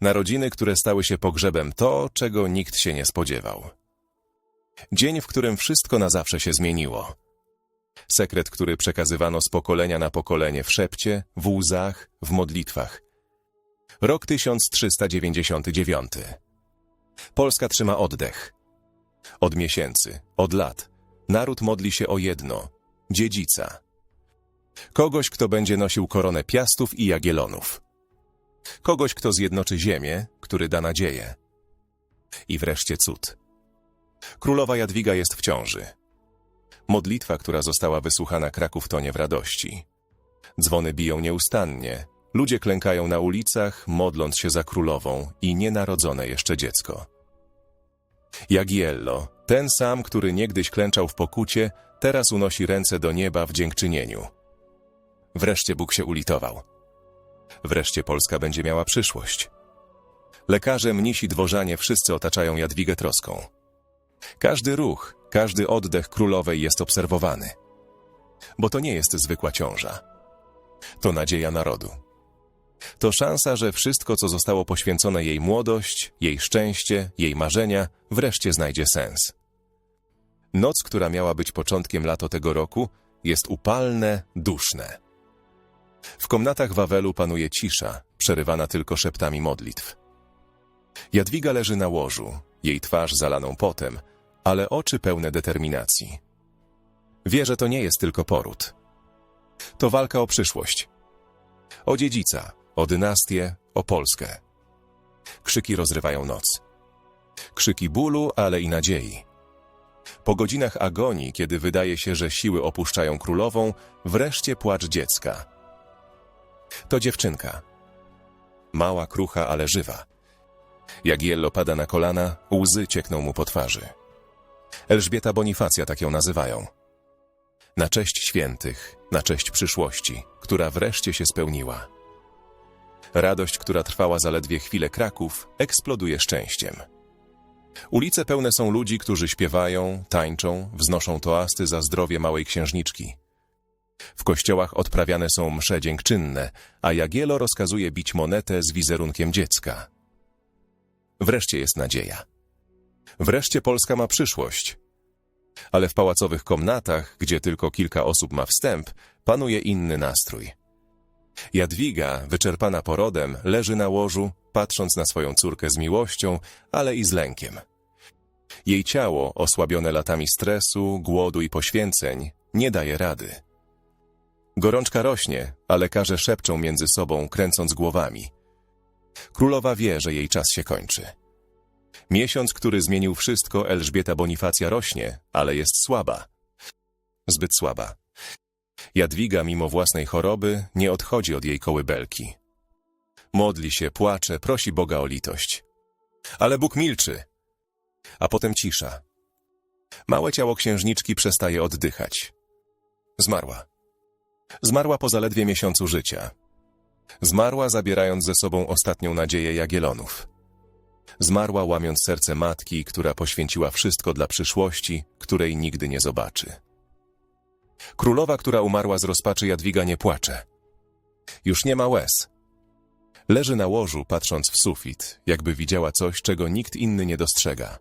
Narodziny, które stały się pogrzebem to, czego nikt się nie spodziewał. Dzień, w którym wszystko na zawsze się zmieniło. Sekret, który przekazywano z pokolenia na pokolenie w szepcie, w łzach, w modlitwach. Rok 1399. Polska trzyma oddech. Od miesięcy, od lat, naród modli się o jedno dziedzica. Kogoś, kto będzie nosił koronę Piastów i Jagiellonów. Kogoś, kto zjednoczy ziemię, który da nadzieję. I wreszcie cud. Królowa Jadwiga jest w ciąży. Modlitwa, która została wysłuchana Kraków tonie w radości. Dzwony biją nieustannie. Ludzie klękają na ulicach, modląc się za królową i nienarodzone jeszcze dziecko. Jagiello, ten sam, który niegdyś klęczał w pokucie, teraz unosi ręce do nieba w dziękczynieniu. Wreszcie Bóg się ulitował. Wreszcie Polska będzie miała przyszłość. Lekarze, mnisi, dworzanie wszyscy otaczają Jadwigę troską. Każdy ruch, każdy oddech królowej jest obserwowany. Bo to nie jest zwykła ciąża. To nadzieja narodu. To szansa, że wszystko, co zostało poświęcone jej młodość, jej szczęście, jej marzenia, wreszcie znajdzie sens. Noc, która miała być początkiem lato tego roku, jest upalne, duszne. W komnatach Wawelu panuje cisza, przerywana tylko szeptami modlitw. Jadwiga leży na łożu, jej twarz zalaną potem, ale oczy pełne determinacji. Wie, że to nie jest tylko poród. To walka o przyszłość. O dziedzica, o dynastię, o Polskę. Krzyki rozrywają noc. Krzyki bólu, ale i nadziei. Po godzinach agonii, kiedy wydaje się, że siły opuszczają królową, wreszcie płacz dziecka. To dziewczynka. Mała, krucha, ale żywa. Jagiello pada na kolana, łzy ciekną mu po twarzy. Elżbieta Bonifacja tak ją nazywają. Na cześć świętych, na cześć przyszłości, która wreszcie się spełniła. Radość, która trwała zaledwie chwilę Kraków, eksploduje szczęściem. Ulice pełne są ludzi, którzy śpiewają, tańczą, wznoszą toasty za zdrowie małej księżniczki. W kościołach odprawiane są msze dziękczynne, a Jagielo rozkazuje bić monetę z wizerunkiem dziecka. Wreszcie jest nadzieja. Wreszcie Polska ma przyszłość. Ale w pałacowych komnatach, gdzie tylko kilka osób ma wstęp, panuje inny nastrój. Jadwiga, wyczerpana porodem, leży na łożu, patrząc na swoją córkę z miłością, ale i z lękiem. Jej ciało, osłabione latami stresu, głodu i poświęceń, nie daje rady. Gorączka rośnie, a lekarze szepczą między sobą, kręcąc głowami. Królowa wie, że jej czas się kończy. Miesiąc, który zmienił wszystko, Elżbieta Bonifacja rośnie, ale jest słaba. Zbyt słaba. Jadwiga, mimo własnej choroby, nie odchodzi od jej kołybelki. Modli się, płacze, prosi Boga o litość. Ale Bóg milczy. A potem cisza. Małe ciało księżniczki przestaje oddychać. Zmarła. Zmarła po zaledwie miesiącu życia. Zmarła, zabierając ze sobą ostatnią nadzieję Jagielonów. Zmarła, łamiąc serce matki, która poświęciła wszystko dla przyszłości, której nigdy nie zobaczy. Królowa, która umarła z rozpaczy Jadwiga, nie płacze. Już nie ma łez. Leży na łożu, patrząc w sufit, jakby widziała coś, czego nikt inny nie dostrzega.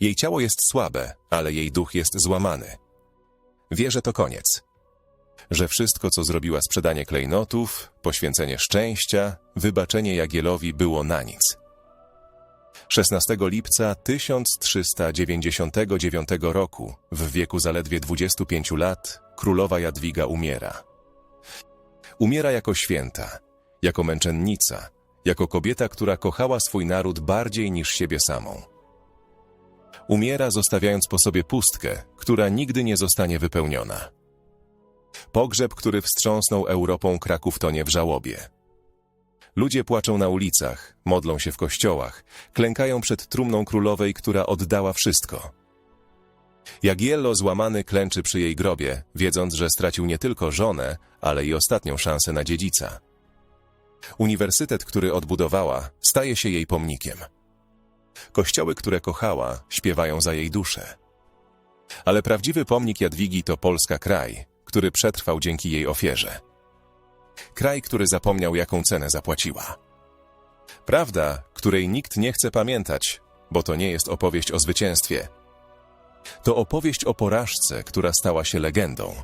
Jej ciało jest słabe, ale jej duch jest złamany. Wie, że to koniec. Że wszystko, co zrobiła sprzedanie klejnotów, poświęcenie szczęścia, wybaczenie Jagielowi było na nic. 16 lipca 1399 roku, w wieku zaledwie 25 lat, królowa Jadwiga umiera. Umiera jako święta, jako męczennica, jako kobieta, która kochała swój naród bardziej niż siebie samą. Umiera, zostawiając po sobie pustkę, która nigdy nie zostanie wypełniona. Pogrzeb, który wstrząsnął Europą Kraków tonie w żałobie. Ludzie płaczą na ulicach, modlą się w kościołach, klękają przed trumną królowej, która oddała wszystko. Jagiello złamany klęczy przy jej grobie, wiedząc, że stracił nie tylko żonę, ale i ostatnią szansę na dziedzica. Uniwersytet, który odbudowała, staje się jej pomnikiem. Kościoły, które kochała, śpiewają za jej duszę. Ale prawdziwy pomnik Jadwigi to Polska kraj, który przetrwał dzięki jej ofierze. Kraj, który zapomniał, jaką cenę zapłaciła. Prawda, której nikt nie chce pamiętać, bo to nie jest opowieść o zwycięstwie. To opowieść o porażce, która stała się legendą.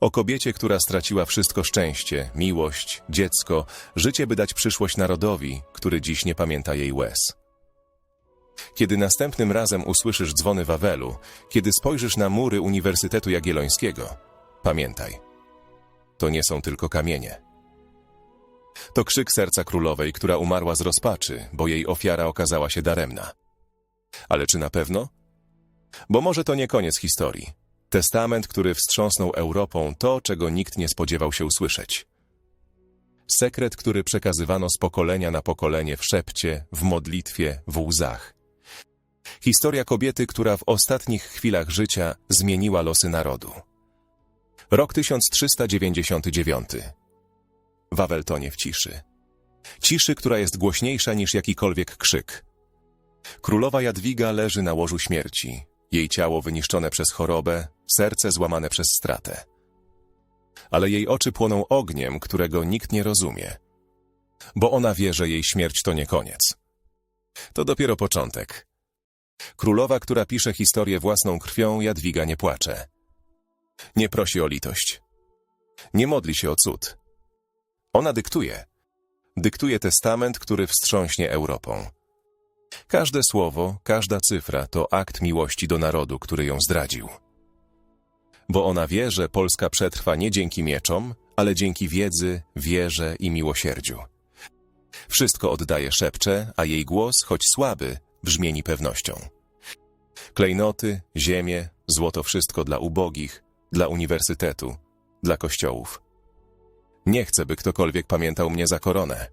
O kobiecie, która straciła wszystko szczęście, miłość, dziecko, życie, by dać przyszłość narodowi, który dziś nie pamięta jej łez. Kiedy następnym razem usłyszysz dzwony Wawelu, kiedy spojrzysz na mury Uniwersytetu Jagiellońskiego, pamiętaj, to nie są tylko kamienie. To krzyk serca królowej, która umarła z rozpaczy, bo jej ofiara okazała się daremna. Ale czy na pewno? Bo może to nie koniec historii. Testament, który wstrząsnął Europą to, czego nikt nie spodziewał się usłyszeć. Sekret, który przekazywano z pokolenia na pokolenie w szepcie, w modlitwie, w łzach. Historia kobiety, która w ostatnich chwilach życia zmieniła losy narodu. Rok 1399. Wawel tonie w ciszy. Ciszy, która jest głośniejsza niż jakikolwiek krzyk. Królowa Jadwiga leży na łożu śmierci, jej ciało wyniszczone przez chorobę, serce złamane przez stratę. Ale jej oczy płoną ogniem, którego nikt nie rozumie. Bo ona wie, że jej śmierć to nie koniec. To dopiero początek. Królowa, która pisze historię własną krwią, Jadwiga nie płacze. Nie prosi o litość. Nie modli się o cud. Ona dyktuje. Dyktuje testament, który wstrząśnie Europą. Każde słowo, każda cyfra to akt miłości do narodu, który ją zdradził. Bo ona wie, że Polska przetrwa nie dzięki mieczom, ale dzięki wiedzy, wierze i miłosierdziu. Wszystko oddaje szepcze, a jej głos, choć słaby, brzmieni pewnością. Klejnoty, ziemię, złoto wszystko dla ubogich, dla uniwersytetu, dla kościołów. Nie chcę, by ktokolwiek pamiętał mnie za koronę.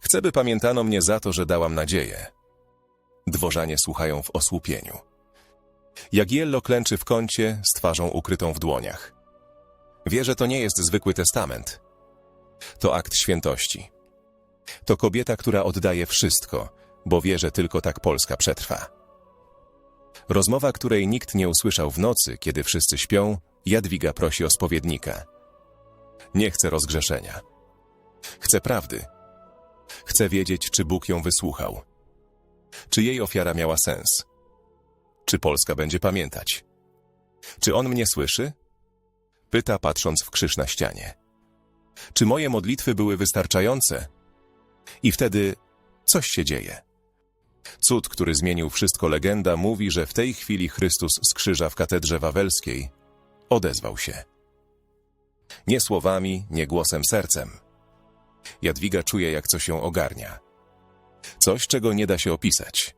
Chcę, by pamiętano mnie za to, że dałam nadzieję. Dworzanie słuchają w osłupieniu. Jagiello klęczy w kącie z twarzą ukrytą w dłoniach. Wie, że to nie jest zwykły testament. To akt świętości. To kobieta, która oddaje wszystko, bo wie, że tylko tak Polska przetrwa. Rozmowa, której nikt nie usłyszał w nocy, kiedy wszyscy śpią, Jadwiga prosi o spowiednika. Nie chce rozgrzeszenia. Chce prawdy. Chce wiedzieć, czy Bóg ją wysłuchał. Czy jej ofiara miała sens? Czy Polska będzie pamiętać? Czy on mnie słyszy? Pyta, patrząc w krzyż na ścianie. Czy moje modlitwy były wystarczające? I wtedy coś się dzieje. Cud, który zmienił wszystko legenda, mówi, że w tej chwili Chrystus z krzyża w katedrze wawelskiej odezwał się. Nie słowami, nie głosem, sercem. Jadwiga czuje, jak coś ją ogarnia. Coś, czego nie da się opisać.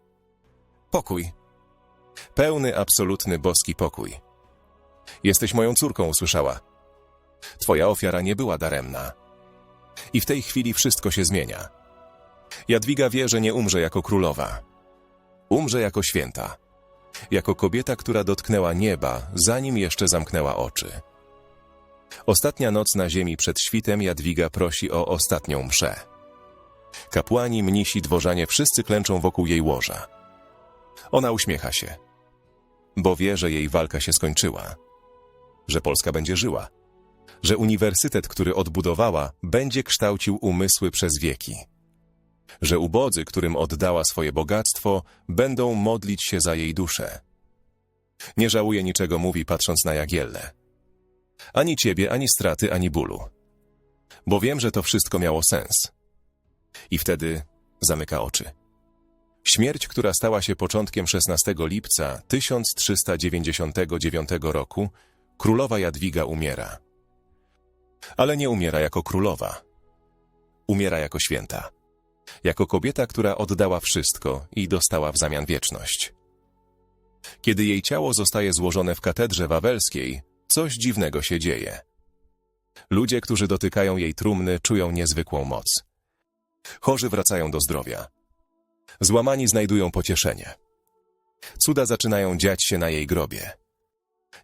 Pokój. Pełny, absolutny, boski pokój. Jesteś moją córką, usłyszała. Twoja ofiara nie była daremna. I w tej chwili wszystko się zmienia. Jadwiga wie, że nie umrze jako królowa. Umrze jako święta. Jako kobieta, która dotknęła nieba, zanim jeszcze zamknęła oczy. Ostatnia noc na ziemi przed świtem Jadwiga prosi o ostatnią mszę. Kapłani, mnisi, dworzanie wszyscy klęczą wokół jej łoża. Ona uśmiecha się, bo wie, że jej walka się skończyła, że Polska będzie żyła, że uniwersytet, który odbudowała, będzie kształcił umysły przez wieki, że ubodzy, którym oddała swoje bogactwo, będą modlić się za jej duszę. Nie żałuje niczego, mówi patrząc na Jagiellę. Ani ciebie, ani straty, ani bólu. Bo wiem, że to wszystko miało sens. I wtedy zamyka oczy. Śmierć, która stała się początkiem 16 lipca 1399 roku, królowa Jadwiga umiera. Ale nie umiera jako królowa. Umiera jako święta. Jako kobieta, która oddała wszystko i dostała w zamian wieczność. Kiedy jej ciało zostaje złożone w katedrze wawelskiej, coś dziwnego się dzieje. Ludzie, którzy dotykają jej trumny, czują niezwykłą moc. Chorzy wracają do zdrowia. Złamani znajdują pocieszenie. Cuda zaczynają dziać się na jej grobie.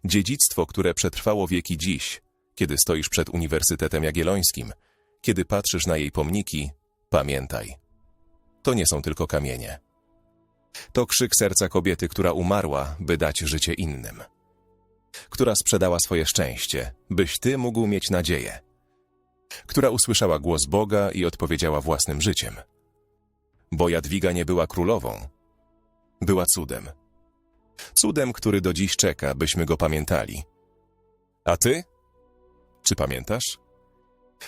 Dziedzictwo, które przetrwało wieki dziś, kiedy stoisz przed Uniwersytetem Jagiellońskim, kiedy patrzysz na jej pomniki, pamiętaj. To nie są tylko kamienie. To krzyk serca kobiety, która umarła, by dać życie innym. Która sprzedała swoje szczęście, byś ty mógł mieć nadzieję. która usłyszała głos Boga i odpowiedziała własnym życiem. Bo Jadwiga nie była królową, była cudem. Cudem, który do dziś czeka, byśmy go pamiętali. A ty? Czy pamiętasz?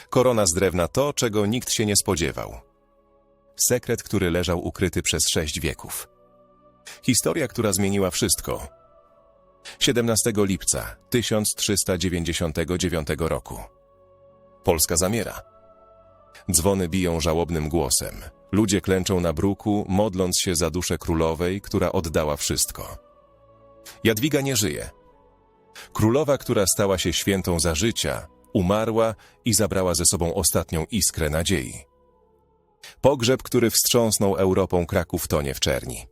Korona z drewna to, czego nikt się nie spodziewał. Sekret, który leżał ukryty przez sześć wieków. Historia, która zmieniła wszystko. 17 lipca 1399 roku. Polska zamiera. Dzwony biją żałobnym głosem. Ludzie klęczą na bruku, modląc się za duszę królowej, która oddała wszystko. Jadwiga nie żyje. Królowa, która stała się świętą za życia, umarła i zabrała ze sobą ostatnią iskrę nadziei. Pogrzeb, który wstrząsnął Europą Kraków tonie w czerni.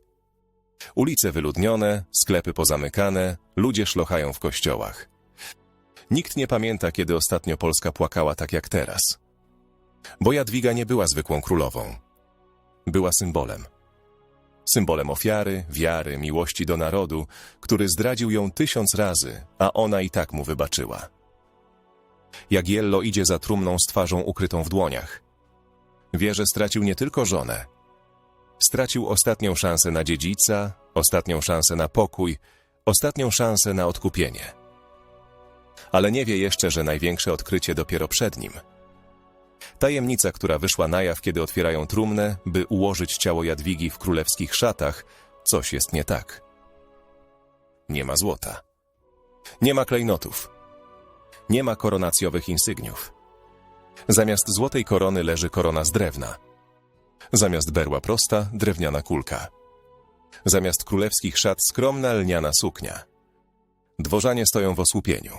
Ulice wyludnione, sklepy pozamykane, ludzie szlochają w kościołach. Nikt nie pamięta, kiedy ostatnio Polska płakała tak jak teraz. Bo Jadwiga nie była zwykłą królową. Była symbolem. Symbolem ofiary, wiary, miłości do narodu, który zdradził ją tysiąc razy, a ona i tak mu wybaczyła. Jagiello idzie za trumną z twarzą ukrytą w dłoniach. Wie, że stracił nie tylko żonę. Stracił ostatnią szansę na dziedzica, ostatnią szansę na pokój, ostatnią szansę na odkupienie. Ale nie wie jeszcze, że największe odkrycie dopiero przed nim. Tajemnica, która wyszła na jaw, kiedy otwierają trumnę, by ułożyć ciało Jadwigi w królewskich szatach, coś jest nie tak. Nie ma złota. Nie ma klejnotów. Nie ma koronacjowych insygniów. Zamiast złotej korony leży korona z drewna. Zamiast berła prosta, drewniana kulka. Zamiast królewskich szat skromna lniana suknia. Dworzanie stoją w osłupieniu.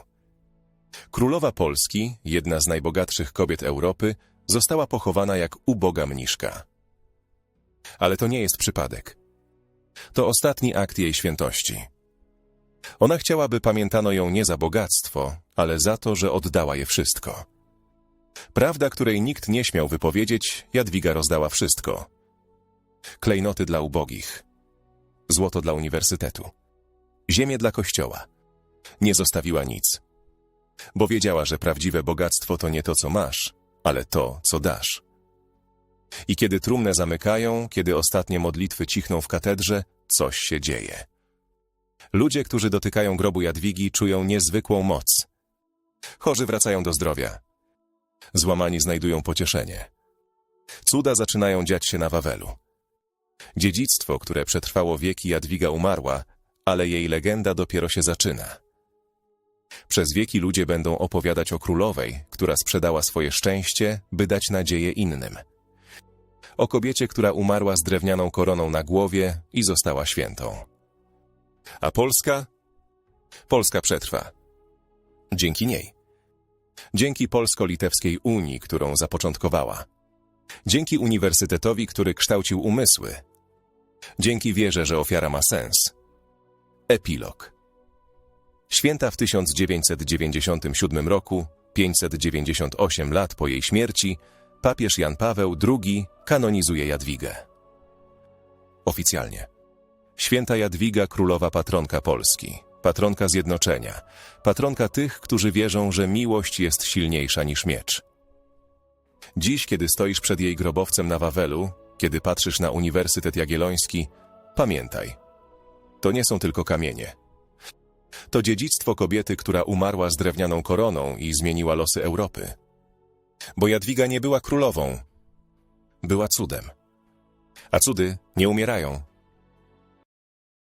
Królowa Polski, jedna z najbogatszych kobiet Europy, została pochowana jak uboga mniszka. Ale to nie jest przypadek. To ostatni akt jej świętości. Ona chciała, by pamiętano ją nie za bogactwo, ale za to, że oddała je wszystko. Prawda, której nikt nie śmiał wypowiedzieć, Jadwiga rozdała wszystko. Klejnoty dla ubogich, złoto dla uniwersytetu, ziemię dla kościoła. Nie zostawiła nic. Bo wiedziała, że prawdziwe bogactwo to nie to, co masz, ale to, co dasz. I kiedy trumnę zamykają, kiedy ostatnie modlitwy cichną w katedrze, coś się dzieje. Ludzie, którzy dotykają grobu Jadwigi, czują niezwykłą moc. Chorzy wracają do zdrowia. Złamani znajdują pocieszenie. Cuda zaczynają dziać się na Wawelu. Dziedzictwo, które przetrwało wieki Jadwiga umarła, ale jej legenda dopiero się zaczyna. Przez wieki ludzie będą opowiadać o królowej, która sprzedała swoje szczęście, by dać nadzieję innym. O kobiecie, która umarła z drewnianą koroną na głowie i została świętą. A Polska? Polska przetrwa. Dzięki niej. Dzięki Polsko-Litewskiej Unii, którą zapoczątkowała. Dzięki uniwersytetowi, który kształcił umysły. Dzięki wierze, że ofiara ma sens. Epilog. Święta w 1997 roku, 598 lat po jej śmierci, papież Jan Paweł II kanonizuje Jadwigę. Oficjalnie. Święta Jadwiga, królowa patronka Polski, patronka zjednoczenia, patronka tych, którzy wierzą, że miłość jest silniejsza niż miecz. Dziś, kiedy stoisz przed jej grobowcem na Wawelu, kiedy patrzysz na Uniwersytet Jagielloński, pamiętaj, to nie są tylko kamienie. To dziedzictwo kobiety, która umarła z drewnianą koroną i zmieniła losy Europy. Bo Jadwiga nie była królową, była cudem. A cudy nie umierają,